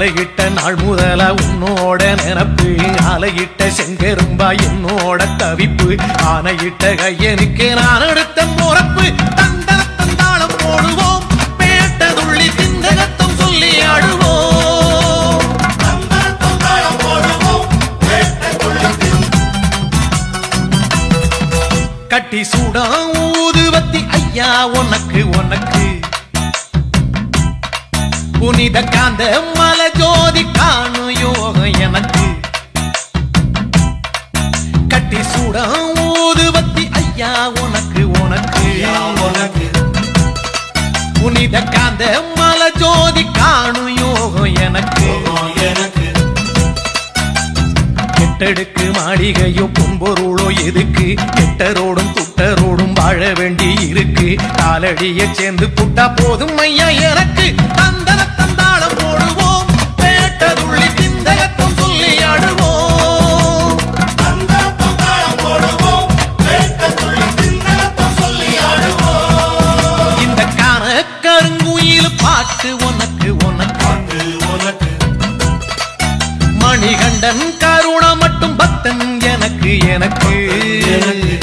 மாலையிட்ட நாள் முதல உன்னோட நினப்பு ஆலையிட்ட செங்கெரும்பா என்னோட தவிப்பு ஆனையிட்ட கையனுக்கு நான் எடுத்த முறப்பு. தந்தன போடுவோம் பேட்டதுள்ளி திந்தகத்தம் சொல்லி ஆடுவோம். கட்டி சூடா ஊதுவத்தி ஐயா உனக்கு உனக்கு. புனித காந்த மல ஜோதி காணும் யோகம் எனக்கு கட்டி சூடா ஊதுவத்தி ஐயா உனக்கு உனக்கு. உனக்கு. புனித காந்த மல ஜோதி காணும் யோகம் எனக்கு எனக்கு. கெட்டடுக்கு மாளிகையோ பொன்பொருளோ எதுக்கு? கெட்டரோடும் துட்டரோடும் வாழ வேண்டி இருக்கு. காலடிய சேர்ந்து புட்டா போதும் ஐயா மணிகண்டன் கருணா மட்டும் பக்தன் எனக்கு எனக்கு. எனக்கு